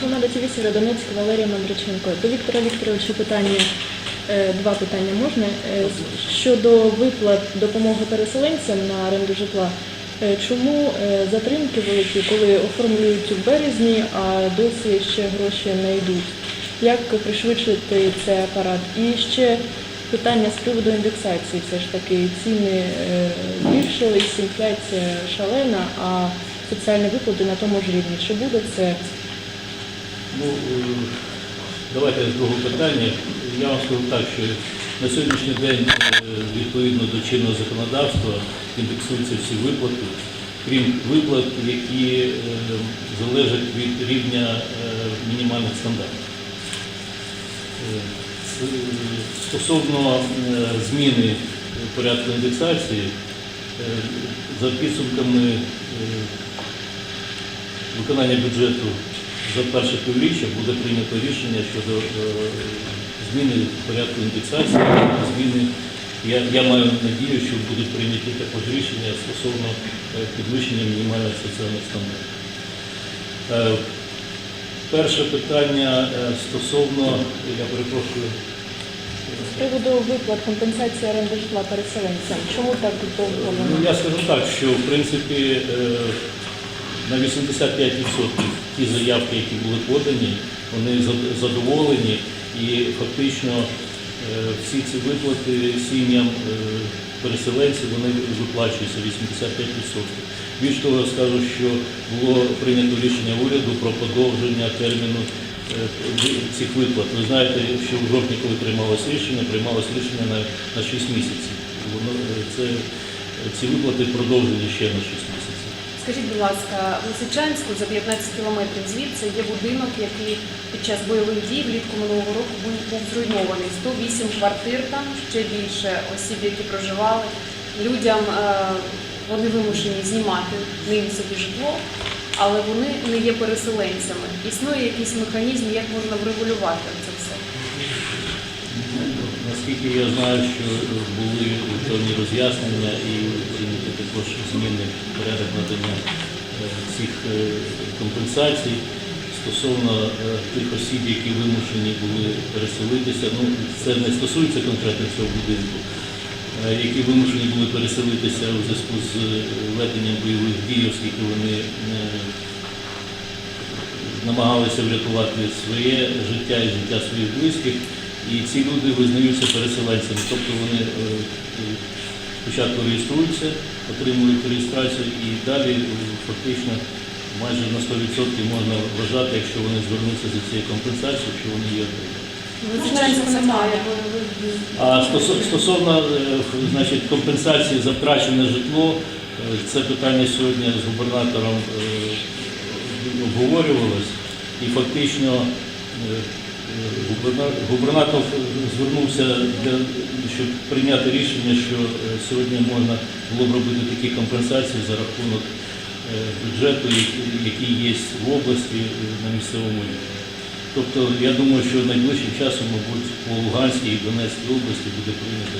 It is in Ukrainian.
Громада ТВ Сєвєродонецьк, Валерія Мандриченко. До Віктора Вікторовича питання, е, два питання можна. Е, Щодо виплат допомоги переселенцям на оренду житла, е, чому затримки великі, коли оформлюють в березні, а досі ще гроші не йдуть? Як пришвидшити цей апарат? І ще питання з приводу індексації. Все ж таки ціни збільшились, інфляція шалена, а соціальні виплати на тому ж рівні. Чи буде це? Ну, е, давайте з другого питання. Я вам скажу так, що на сьогоднішній день е, відповідно до чинного законодавства індексуються всі виплати, крім виплат, які е, залежать від рівня мінімальних стандартів. Стосовно зміни порядку індексації, за підсумками виконання бюджету за перше півріччя буде прийнято рішення щодо е, зміни порядку індексації, зміни. Я, я маю надію, що будуть прийняті також рішення стосовно е, підвищення мінімальних соціальних стандартів. Е, Перше питання стосовно, я перепрошую, З приводу виплат компенсації оренди житла переселенцям. Чому так довго Ну, я скажу так, що в принципі на 85% ті заявки, які були подані, вони задоволені і фактично е, всі ці виплати сім'ям е, переселенців вони виплачуються 85%. Більш того, скажу, що було прийнято рішення уряду про подовження терміну е, цих виплат. Ви знаєте, що в жовтні, коли приймалось рішення, приймалось рішення на, на 6 місяців. Це ці виплати продовжені ще на 6 місяців. Скажіть, будь ласка, в Лисичанську за 15 кілометрів звідси є будинок, який під час бойових дій влітку минулого року був, зруйнований. 108 квартир там, ще більше осіб, які проживали. Людям е, вони вимушені знімати ним собі житло, але вони не є переселенцями. Існує якийсь механізм, як можна врегулювати це все. Наскільки я знаю, що були певні роз'яснення і також зміни порядок надання е, цих е, компенсацій стосовно е, тих осіб, які вимушені були переселитися. Ну, це не стосується конкретно цього будинку, які вимушені були переселитися у зв'язку з веденням бойових дій, оскільки вони намагалися врятувати своє життя і життя своїх близьких. І ці люди визнаються переселенцями, тобто вони спочатку реєструються, отримують реєстрацію і далі е, фактично майже на 100% можна вважати, якщо вони звернуться за цією компенсацією, що вони є немає. А стосовно е, значить, компенсації за втрачене житло, е, це питання сьогодні з губернатором обговорювалось. І фактично губернатор звернувся, для, щоб прийняти рішення, що е, сьогодні можна було б робити такі компенсації за рахунок е, бюджету, який- є в області е, на місцевому рівні. Тобто я думаю, що найближчим часом, мабуть, по Луганській і Донецькій області буде прийнято.